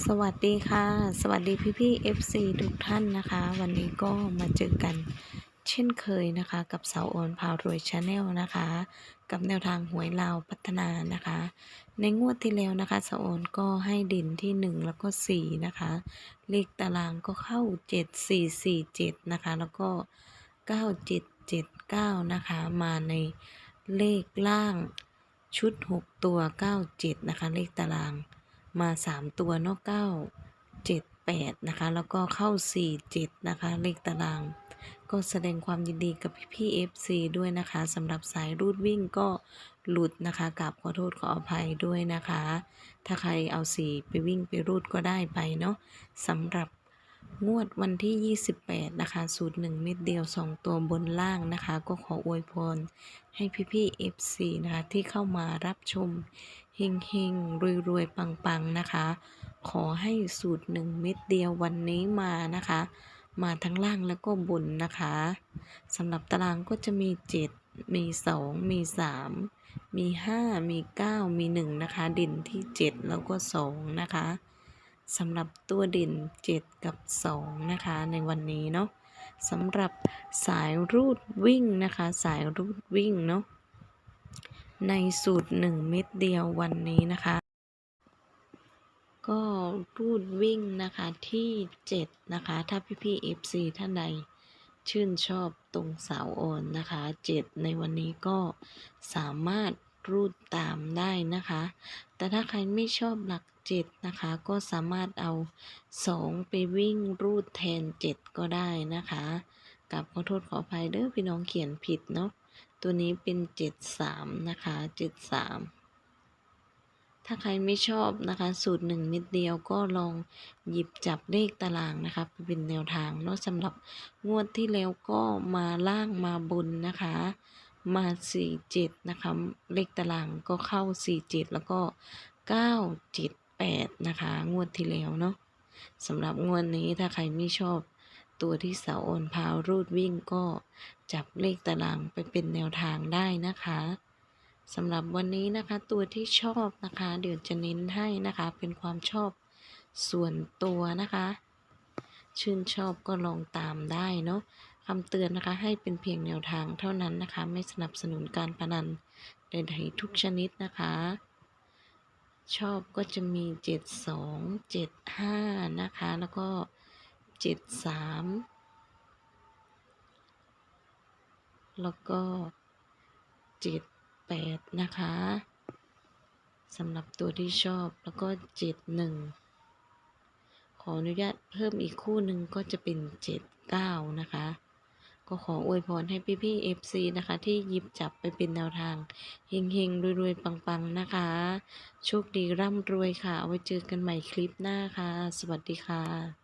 สวัสดีค่ะ สวัสดีพี่พี่ FC ทุกท่านนะคะ วันนี้ก็มาเจอกันเช่นเคยนะคะ กับสาวโอนพาวรวยชาแนลนะคะ กับแนวทางหวยลาวพัฒนานะคะ ในงวดที่แล้วนะคะสาวโอนก็ให้ด่นที่ 1 แล้วก็ 4 นะคะ เลขตารางก็เข้า 7 4 4 7 นะคะ แล้วก็ 9 7 7 9 นะคะ มาในเลขล่างชุด 6 ตัว 97 นะคะ เลขตาราง มาสามตัวเนอกเก้าเจ็ดแปดนะคะแล้วก็เข้าสี่เจ็ดนะคะเลขตาราง ก็แสดงความยินดีกับพี่พี่เอฟซีด้วยนะคะสำหรับสายรูดวิ่งก็หลุดนะคะกับขอโทษขออภัยด้วยนะคะ ถ้าใครเอาสีไปวิ่งไปรูดก็ได้ไปเนาะสำหรับ งวดวันที่ 28 นะคะ สูตร 1 เม็ดเดียว 2 ตัวบนล่างนะคะ ก็ขออวยพรให้พี่พี่ๆ FC นะคะ ที่เข้ามารับชมเฮงเฮงรวยรวยๆ ปังๆ นะคะ ขอให้สูตร 1 เม็ดเดียววันนี้มานะคะ มาทั้งล่างแล้วก็บนนะคะสำหรับตารางก็จะมี 7 มี 2 มี 3 มี 5 มี 9 มี 1 นะคะด่นที่ 7 แล้วก็ 2 นะคะ สำหรับตัวเด่น 7 กับ 2 นะคะ ในวันนี้เนาะสำหรับสายรูดวิ่งนะคะ สายรูดวิ่งเนาะในสูตร 1 เม็ดเดียววันนี้นะคะ ก็รูดวิ่งนะคะที่ 7 นะคะ ถ้าพี่พี่ FC ท่านใดชื่นชอบตรงเสาโอนนะคะ 7 ในวันนี้ก็สามารถรูดตามได้นะคะ แต่ถ้าใครไม่ชอบหลัก 7นะคะ ก็สามารถเอา 2 ไปวิ่งรูดแทน 7 ก็ได้นะคะกับขอโทษขออภัยเด้อพี่น้องเขียนผิดเนาะตัวนี้เป็น 73 นะคะ 73 ถ้าใครไม่ชอบนะคะ สูตรหนึ่งเม็ดเดียวก็ลองหยิบจับเลขตารางนะคะเป็นแนวทางเนาะสำหรับงวดที่แล้วก็มาล่างมาบนนะคะมา 47 นะคะ เลขตารางก็เข้า 47 แล้วก็ 8 นะคะ งวดที่แล้วเนาะสำหรับงวดนี้ถ้าใครไม่ชอบตัวที่เสาโอนพาวรูดวิ่งก็จับเลขตารางไปเป็นแนวทางได้นะคะสำหรับวันนี้นะคะตัวที่ชอบนะคะ เดี๋ยวจะเน้นให้นะคะเป็นความชอบส่วนตัวนะคะ ชื่นชอบก็ลองตามได้เนาะคำเตือนนะคะให้เป็นเพียงแนวทางเท่านั้นนะคะ ไม่สนับสนุนการพนันใดๆทุกชนิดนะคะ ชอบก็จะมี 7 2 7 5 นะคะ แล้วก็ 7 3 แล้วก็ 7 8 นะคะสำหรับตัวที่ชอบแล้วก็ 7 1 ขออนุญาตเพิ่มอีกคู่หนึ่งก็จะเป็น 7 9 นะคะ ก็ขออวยพรให้พี่พี่ๆ FC นะคะ ที่หยิบจับไปเป็นแนวทางเฮงเฮงๆรวยๆ ปังๆ นะคะ โชคดีร่ำรวยค่ะเอาไว้เจอกันใหม่คลิปหน้าค่ะ สวัสดีค่ะ